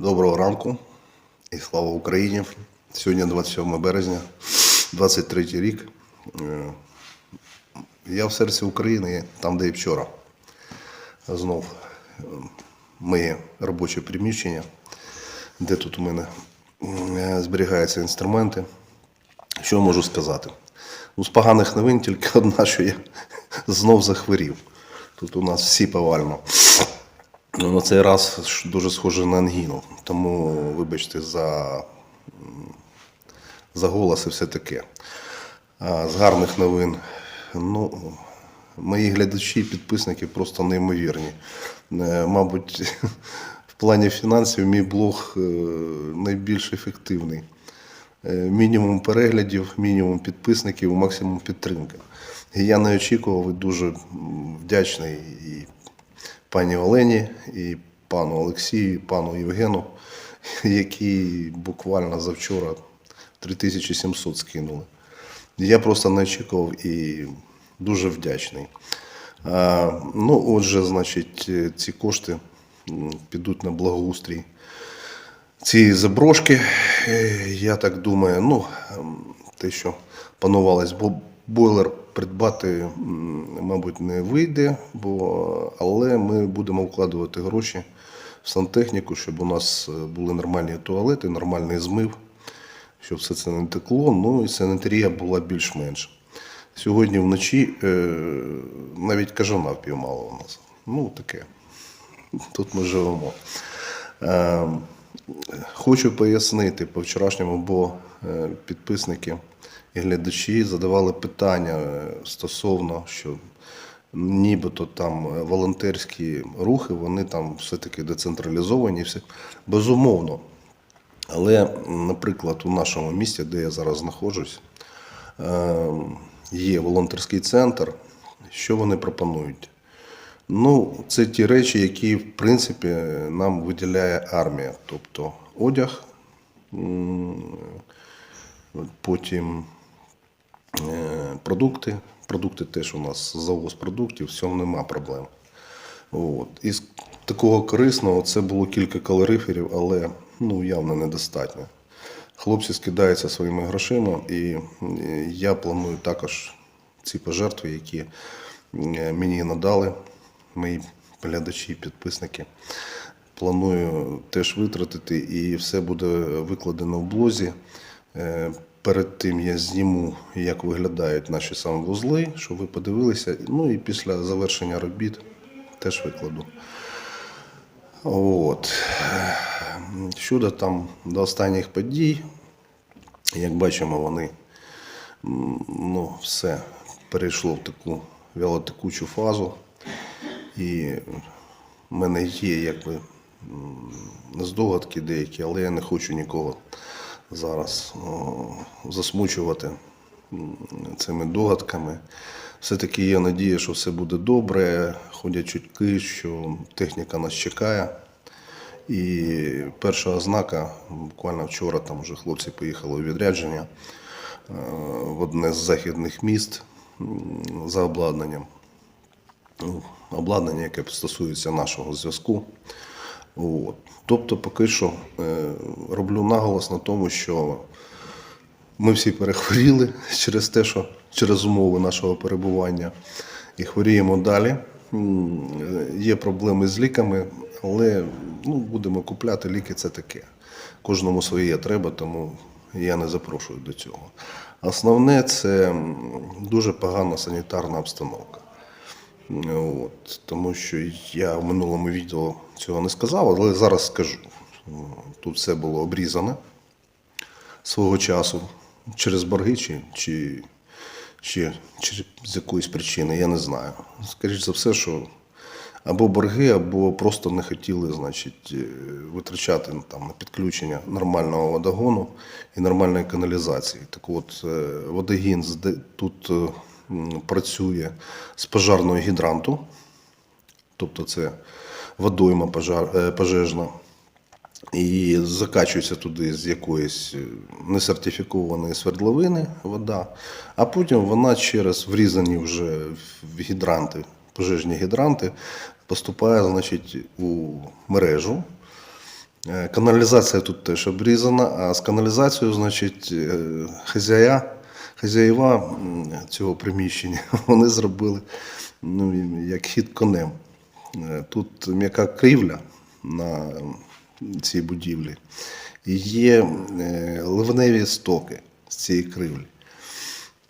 Доброго ранку і слава Україні. Сьогодні 27 березня, 23 рік. Е, Я в серці України, там, де і вчора. Знов е, моє робоче приміщення, де тут у мене е, зберігаються інструменти. Що можу сказати? Ну, з поганих новин тільки одна, що я знов захворів. Тут у нас всі повально. Ну, на цей раз дуже схоже на ангіну. Тому, вибачте, за, за голос і все таке. А з гарних новин. Ну, мої глядачі і підписники просто неймовірні. Е, Мабуть, в плані фінансів мій блог е, найбільш ефективний. Е, Мінімум переглядів, мінімум підписників, максимум підтримки. І я не очікував і дуже вдячний пані Олені, і пану Олексію, і пану Євгену, які буквально завчора 3700 скинули. Я просто не очікував і дуже вдячний. Ну, отже, значить, ці кошти підуть на благоустрій ці заброшки, е, я так думаю, ну, ем, те, що панувалось, бо бойлер придбати, мабуть, не вийде, бо, але ми будемо вкладувати гроші в сантехніку, щоб у нас е, були нормальні туалети, нормальний змив, щоб все це не текло, ну і санітарія була більш-менш. Сьогодні вночі е, навіть кажана впіймала у нас. Ну, таке. Тут ми живемо. Хочу пояснити по вчорашньому, бо е, підписники і глядачі задавали питання е, стосовно, що нібито там е, волонтерські рухи, вони там все-таки децентралізовані. Все. Безумовно. Але, наприклад, у нашому місті, де я зараз знаходжусь, є волонтерський центр. Що вони пропонують? Ну, це ті речі, які, в принципі, нам виділяє армія. Тобто одяг, потім е, продукти. Продукти теж у нас завоз продуктів, в цьому нема проблем. От. Із такого корисного це було кілька калориферів, але ну, явно недостатньо. Хлопці скидаються своїми грошима, і е, я планую також ці пожертви, які е, мені надали мої глядачі підписники. Планую теж витратити, і все буде викладено в блозі. Е, Перед тим я зніму, як виглядають наші санвузли, щоб ви подивилися. Ну і після завершення робіт теж викладу. От. Щодо там до останніх подій, як бачимо, вони ну, все перейшло в таку вялотекучу фазу. І в мене є якби здогадки деякі, але я не хочу нікого зараз засмучувати цими догадками. Все-таки є надія, що все буде добре. Ходять чутки, що техніка нас чекає. І перша ознака, буквально вчора там вже хлопці поїхали у відрядження е, в одне з західних міст за обладнанням обладнання, яке стосується нашого зв'язку. От. Тобто, поки що е, роблю наголос на тому, що ми всі перехворіли через те, що через умови нашого перебування і хворіємо далі. Е, Є проблеми з ліками, але ну, будемо купляти ліки, це таке. Кожному своє треба, тому я не запрошую до цього. Основне це дуже погана санітарна обстановка. От, тому що я в минулому відео цього не сказав, але зараз скажу. Тут все було обрізане свого часу через борги чи, чи, чи, чи з якоїсь причини, я не знаю. Скоріше за все, що або борги, або просто не хотіли значить, е, витрачати там, на підключення нормального водогону і нормальної каналізації. Так от, е, водогін тут е, працює з пожарного гідранту, тобто це водойма пожар, е, пожежна, і закачується туди з якоїсь е, несертифікованої свердловини вода, а потім вона через врізані вже в гідранти, пожежні гідранти, поступає значить, у мережу. Е, Каналізація тут теж обрізана, а з каналізацією, значить, хазяя, хазяїва цього приміщення вони зробили ну, як хід конем. Е, Тут м'яка крівля на цій будівлі. І є е, ливневі стоки з цієї кривлі.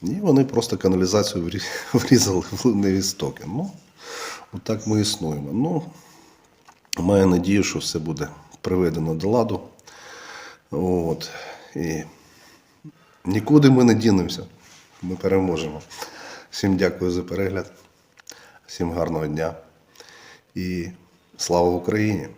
І вони просто каналізацію врізали в ливневі стоки. Ну, отак ми існуємо. Ну, Маю надію, що все буде приведено до ладу. От. І нікуди ми не дінемося. Ми переможемо. Всім дякую за перегляд. Всім гарного дня. І слава Україні!